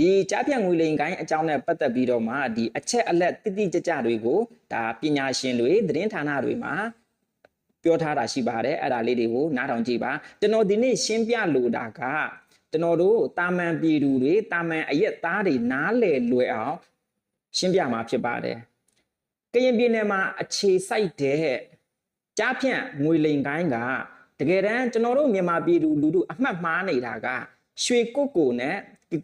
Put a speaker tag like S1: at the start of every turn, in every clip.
S1: ဒီကြားဖြတ်ငွေလိမ်ကိုင်းအကြောင်းနဲ့ပတ်သက်ပြီးတော့မှဒီအချက်အလက်တိတိကျကျတွေကိုဒါပညာရှင်တွေသတင်းဌာနတွေမှာပြောထားတာရှိပါတယ်အဲ့ဒါလေးတွေကိုနားထောင်ကြည့်ပါကျွန်တော်ဒီနေ့ရှင်းပြလိုတာကကျွန်တော်တို့တာမန်ပြည်သူတွေတာမန်အရက်သားတွေနားလည်လွယ်အောင်ရှင်းပြမှာဖြစ်ပါတယ်ကရင်ပြည်နယ်မှာအခြေစိုက်တဲ့ကြားဖြတ်ငွေလိမ်ကိုင်းကတကယ်တမ်းကျွန်တော်တို့မြန်မာပြည်သူလူထုအမှတ်မှားနေတာကရွှေကုတ်ကိုနဲ့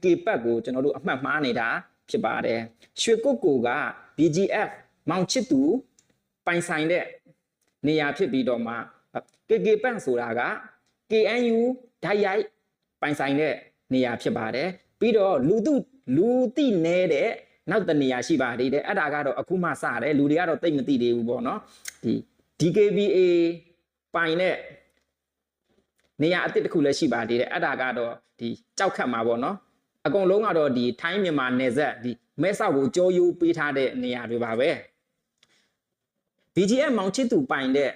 S1: ကေပတ်ကိုကျွန်တော်တို့အမှတ်မှားနေတာဖြစ်ပါတယ်ရွှေကုတ်ကိုက BGF မောင်ချစ်သူပိုင်ဆိုင်တဲ့နေရာဖြစ်ပြီးတော့မှ KK ပတ်ဆိုတာက KNU ဓာတ်ရိုက်ပိုင်ဆိုင်တဲ့နေရာဖြစ်ပါတယ်ပြီးတော့လူသူလူသိနေတဲ့နောက်တနေရာရှိပါသေးတယ်အဲ့ဒါကတော့အခုမှစတယ်လူတွေကတော့သိမသိသေးဘူးပေါ့နော်ဒီ DKBA ပိုင်တဲ့နေရာအစ်စ်တစ်ခုလည်းရှိပါသေးတယ်အဲ့ဒါကတော့ဒီကြောက်ခတ်မှာပေါ့နော် အကုန်လုံးကတော့ဒီထိုင်းမြန်မာနယ်စပ်ဒီမဲဆောက်ကိုကြောယိုးပေးထားတဲ့နေရာတွေပါပဲ BGF မောင်ချစ်သူပိုင်တဲ့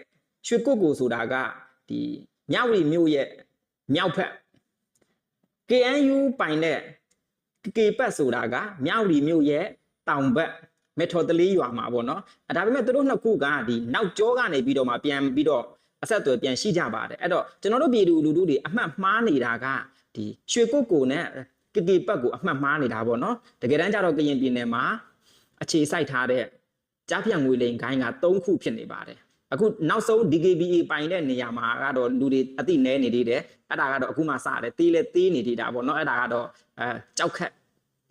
S1: ရွှေကုတ်ကိုဆိုတာကဒီမြဝတီမြို့ရဲ့မြောက်ဖက် KNU ပိုင်တဲ့ KK ပတ်ဆိုတာကမြဝတီမြို့ရဲ့တောင်ဘက်မေထော်တလေးရွာမှာပေါ့နော်အဲဒါပေမဲ့သူတို့နှစ်ခုကဒီနောက်ကျောကနေပြီးတော့မှပြန်ပြီးတော့အဆက်အသွယ်ပြန်ရှိကြပါတယ်အဲ့တော့ကျွန်တော်တို့ပြည်သူလူထုတွေအမှတ်မှားနေတာကဒီရွှေကုတ်ကိုနဲ့ ကတိပတ်ကိုအမှတ်မှားနေတာပေါ့နော်တကယ်တမ်းကျတော့ကရင်ပြည်နယ်မှာအခြေစိုက်ထားတဲ့ကြားဖြတ်ငွေလိမ်ခိုင်းက၃ခုဖြစ်နေပါတယ်အခုနောက်ဆုံး DKBA ပိုင်တဲ့နေရာမှာကတော့လူတွေအတိနဲနေသေးတယ်အဲ့ဒါကတော့အခုမှစတယ်သေးလဲသေးနေသေးတာပေါ့နော်အဲ့ဒါကတော့အဲကြောက်ခက်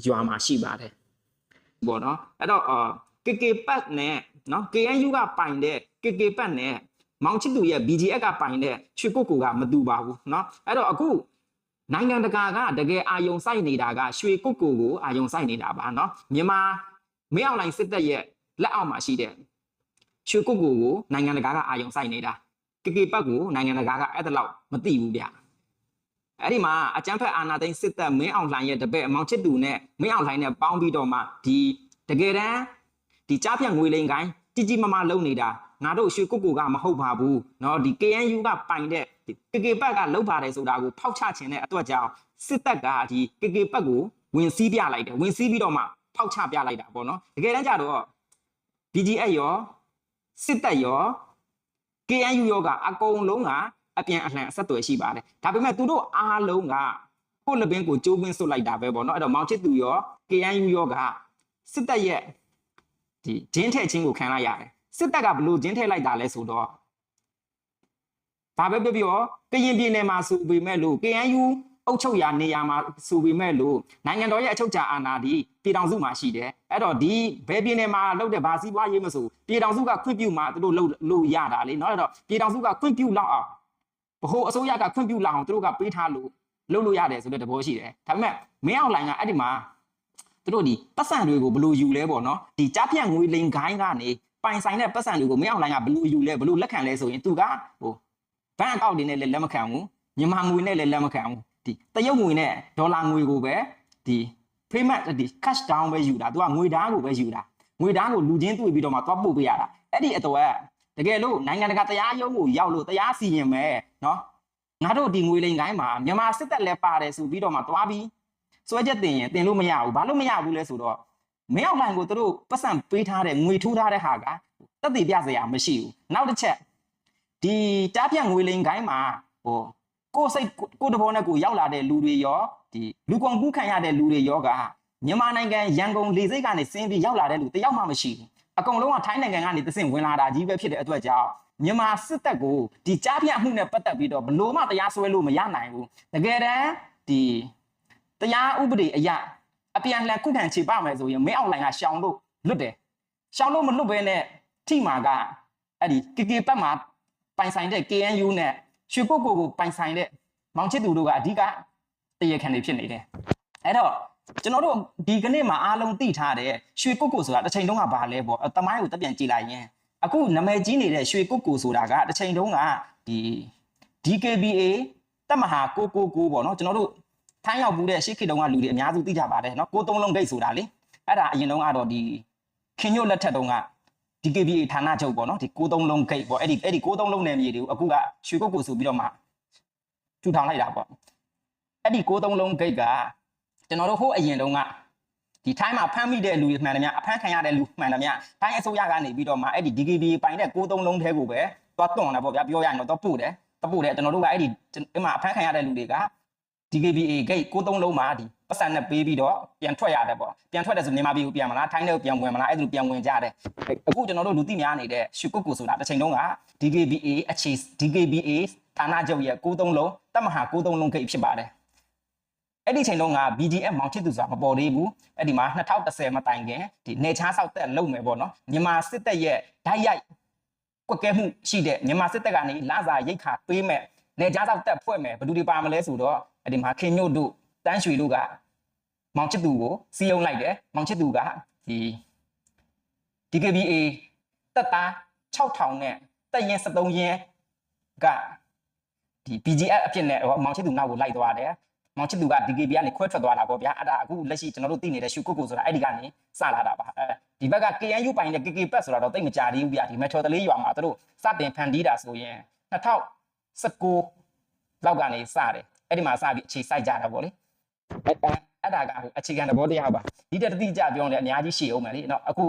S1: ရွာမှာရှိပါတယ်ပေါ့နော်အဲ့တော့အာ KK ပတ်နဲ့နော် KNU ကပိုင်တဲ့ KK ပတ်နဲ့မောင်ချစ်သူရဲ့ BGF ကပိုင်တဲ့ရွှေကုတ်ကူကမတူပါဘူးเนาะအဲ့တော့အခု နိုင်ငံတကာကတကယ်အာယုံစိုက်နေတာကရွှေကုတ်ကိုကိုအာယုံစိုက်နေတာပါเนาะမြန်မာမင်းအောင်လိုင်းစစ်တပ်ရဲ့လက်အောက်မှာရှိတဲ့ရွှေကုတ်ကိုကိုနိုင်ငံတကာကအာယုံစိုက်နေတာကေကေပတ်ကိုနိုင်ငံတကာကအဲ့ဒါလောက်မသိဘူးဗျအဲ့ဒီမှာအကြမ်းဖက်အာဏာသိမ်းစစ်တပ်မင်းအောင်လှိုင်ရဲ့တပည့်အမောင်ချစ်သူနဲ့မင်းအောင်လှိုင်နဲ့ပေါင်းပြီးတော့မှဒီတကယ်တမ်းဒီကြားဖြတ်ငွေလိမ်ကိုင်းကြီးကြီးမားမားလုံနေတာ ငါတို့ရွှေကုတ်ကိုကမဟုတ်ပါဘူးเนาะဒီ KNU ကပိုင်တဲ့ ကေကေပတ်ကလုတ်ပါတယ်ဆိုတာကိုဖောက်ချခြင်းတဲ့အတွက်ကြောင့်စစ်တပ်ကဒီကေကေပတ်ကိုဝင်စည်းပြလိုက်တယ်ဝင်စည်းပြီးတော့မှဖောက်ချပြလိုက်တာပေါ့နော်တကယ်တမ်းကျတော့ BGF ရောစစ်တပ်ရော KNU ရောကအကုန်လုံးကအပြန်အလှန်အဆက်အသွယ်ရှိပါတယ်ဒါပေမဲ့သူတို့အားလုံးကကိုယ့်လက်ဘင်းကိုကျိုးပင်းဆွတ်လိုက်တာပဲပေါ့နော်အဲ့တော့မောင်ချစ်သူရော KNU ရောကစစ်တပ်ရဲ့ဒီဂျင်းထည့်ခြင်းကိုခံလိုက်ရတယ် စစ်တပ်ကဘလို့ဂျင်းထည့်လိုက်တာလဲဆိုတော့ ဘာပဲပြောပြောကရင်ပြည်နယ်မှာဆိုပေမဲ့လို့ KNU အုပ်ချုပ်ရာနေရာမှာဆိုပေမဲ့လို့နိုင်ငံတော်ရဲ့အချုပ်အခြာအာဏာဒီပြည်ထောင်စုမှာရှိတယ်အဲ့တော့ဒီဘယ်ပြည်နယ်မှာလုပ်တဲ့ဘာစီးပွားရေးမဆိုပြည်ထောင်စုကခွင့်ပြုမှာသူတို့လုပ်လို့ရတာလေเนาะအဲ့တော့ပြည်ထောင်စုကခွင့်ပြုလောက်အောင်ဗဟိုအစိုးရကခွင့်ပြုလောက်အောင်သူတို့ကပေးထားလို့လုပ်လို့ရတယ်ဆိုတဲ့သဘောရှိတယ်ဒါပေမဲ့မင်းအောင်လိုင်ကအဲ့ဒီမှာသူတို့ဒီပတ်စံတွေကိုဘယ်လိုယူလဲပေါ့နော်ဒီကြားဖြတ်ငွေလိမ်ခိုင်းကနေ ပိုင်ဆိုင်တဲ့ပတ်စံတွေကိုမင်းအောင်လိုင်ကဘယ်လိုယူလဲဘယ်လိုလက်ခံလဲဆိုရင်သူကဟိုဘဏ်အကောင့်တွေနဲ့လည်းလက်မခံဘူးမြန်မာငွေနဲ့လည်းလက်မခံဘူးဒီတရုတ်ငွေနဲ့ဒေါ်လာငွေကိုပဲဒီ payment ဒီ cash down ပဲယူတာသူကငွေဓာတ်ကိုပဲယူတာငွေဓာတ်ကိုလူချင်းတွေ့ပြီးတော့မှသွားပို့ပေးရတာအဲ့ဒီအတွက်တကယ်လို့နိုင်ငံတကာတရားရုံးကိုရောက်လို့တရားစီရင်မယ်နော်ငါတို့ဒီငွေလိမ်ကိုင်းမှာမြန်မာစစ်တပ်လည်းပါတယ်ဆိုပြီးတော့မှသွားပြီးစွဲချက်တင်ရင်တင်လို့မရဘူးဘာလို့မရဘူးလဲဆိုတော့ မင်းအောင်လှိုင်ကိုသူတို့ပတ်စံပေးထားတဲ့ငွေထိုးထားတဲ့ဟာကတက်တည်ပြစရာမရှိဘူးနောက်တစ်ချက်ဒီတားပြန့်ငွေလိမ်ကိုင်းမှာဟိုကိုယ်စိတ်ကိုယ်တဘောနဲ့ကိုယ်ရောက်လာတဲ့လူတွေရောဒီလူကုန်ကူးခံရတဲ့လူတွေရောကမြန်မာနိုင်ငံရန်ကုန်လေဆိပ်ကနေဆင်းပြီးရောက်လာတဲ့လူတယောက်မှမရှိဘူးအကုန်လုံးကထိုင်းနိုင်ငံကနေတဆင့်ဝင်လာတာကြီးပဲဖြစ်တဲ့အတွက်ကြောင့်မြန်မာစစ်တပ်ကိုဒီကြားပြန့်မှုနဲ့ပတ်သက်ပြီးတော့ဘလို့မှတရားစွဲလို့မရနိုင်ဘူးတကယ်တမ်းဒီတရားဥပဒေအရ အပြန်အလှန်ခုခံခြေပမယ်ဆိုရင်မင်းအောင်လိုင်ကရှောင်လို့လွတ်တယ်ရှောင်လို့မလွတ်ဘဲနဲ့ထိမှာကအဲ့ဒီကေကေပတ်မှာပိုင်ဆိုင်တဲ့ KNU နဲ့ရွှေကုတ်ကိုကိုပိုင်ဆိုင်တဲ့မောင်ချစ်သူတို့ကအဓိကတရခံတွေဖြစ်နေတယ်။အဲ့တော့ကျွန်တော်တို့ဒီကနေ့မှာအားလုံးသိထားတဲ့ရွှေကုတ်ကိုဆိုတာတစ်ချိန်တုန်းကဘာလဲပေါ့တမိုင်းကိုတက်ပြန်ကြည့်လိုက်ရင်အခုနာမည်ကြီးနေတဲ့ရွှေကုတ်ကိုဆိုတာကတစ်ချိန်တုန်းကဒီ DKBA တက်မဟာ699ပေါ့နော်ကျွန်တော်တို့ ထိုင်းရောက်ဘူးတဲ့ရှေ့ခေတ်တုန်းကလူတွေအများစုသိကြပါတယ်နော်ကိုသုံးလုံးဂိတ်ဆိုတာလေအဲ့ဒါအရင်တုန်းကတော့ဒီခင်ညွတ်လက်ထက်တုန်းက DKBA ဌာနချုပ်ပေါ့နော်ဒီ93လုံးဂိတ်ပေါ့အဲ့ဒီအဲ့ဒီ93လုံးနယ်မြေတွေကိုအခုကရွှေကုတ်ကိုဆိုပြီးတော့မှထူထောင်လိုက်တာပေါ့အဲ့ဒီ93လုံးဂိတ်က
S2: ကျွန်တော်တို့ဟိုအရင်တုန်းကဒီထိုင်းမှာဖမ်းမိတဲ့လူတွေမှန်တယ်များအဖမ်းခံရတဲ့လူမှန်တယ်များထိုင်းအစိုးရကနေပြီးတော့မှအဲ့ဒီ DKB ပိုင်တဲ့63လုံးထဲကိုပဲသွားတွန့်တာပေါ့ဗျာပြောရရင်တော့တော့ပို့တယ်တော့ပို့တယ်ကျွန်တော်တို့ကအဲ့ဒီအဲ့မှာအဖမ်းခံရတဲ့လူတွေက DKBA gate 63လုံးမှာဒီပတ်စံနဲ့ပေးပြီးတော့ပြန်ထွက်ရတယ်ပေါ့ပြန်ထွက်တယ်ဆိုမြန်မာပြည်ကိုပြန်မလားထိုင်းထဲကိုပြန်ဝင်မလားအဲ့ဒါလိုပြန်ဝင်ကြတယ်အခုကျွန်တော်တို့လူသိများနေတဲ့ရှုကုတ်ကိုဆိုတာတစ်ချိန်လုံးက DKBA အခြေ DKBA ဌာနချုပ်ရဲ့63လုံးတမဟာ63လုံး gate ဖြစ်ပါတယ်အဲ့ဒီချိန်လုံးက BGF မောင်ချစ်သူဆိုတာမပေါ်သေးဘူးအဲ့ဒီမှာ2010မတိုင်ခင်ဒီနေချားဆောက်တက်လုံမယ်ပေါ့နော်မြန်မာစစ်တပ်ရဲ့ဓာတ်ရိုက်ကွက်ကဲမှုရှိတဲ့မြန်မာစစ်တပ်ကနေလာစာရိတ်ခါပေးမဲ့နေချားဆောက်တက်ဖွဲ့မယ်ဘယ်သူတွေပါမလဲဆိုတော့ အဲ့ဒီမှာခင်ညို့တို့တန်းရွှေတို့ကမောင်ချစ်သူကိုစီးယုံလိုက်တယ်မောင်ချစ်သူကဒီ DKBA တက်သား6000နဲ့တက်ရင်73ရင်ကဒီ BGF အဖြစ်နဲ့ဟိုမောင်ချစ်သူနောက်ကိုလိုက်သွားတယ်မောင်ချစ်သူက DKB ကနေခွဲထွက်သွားတာပေါ့ဗျာအဲ့ဒါအခုလက်ရှိကျွန်တော်တို့သိနေတဲ့ရှုကုတ်ကိုဆိုတာအဲ့ဒီကနေစလာတာပါအဲဒီဘက်က KNU ပိုင်တဲ့ KK ပတ်ဆိုတာတော့တိတ်မကြသေးဘူးဗျာဒီ Metro တလေးရွာမှာသူတို့စတင်ဖန်တီးတာဆိုရင်2019လောက်ကနေစတယ် အဲ့ဒီမှာစပြီးအခြေစိုက်ကြတာပေါ့လေအဲ့ဒါအဲ့ဒါကအခြေခံသဘောတရားပါဒီတက်တိကြပြောနေအများကြီးရှည်အောင်မယ်လေနော်အခု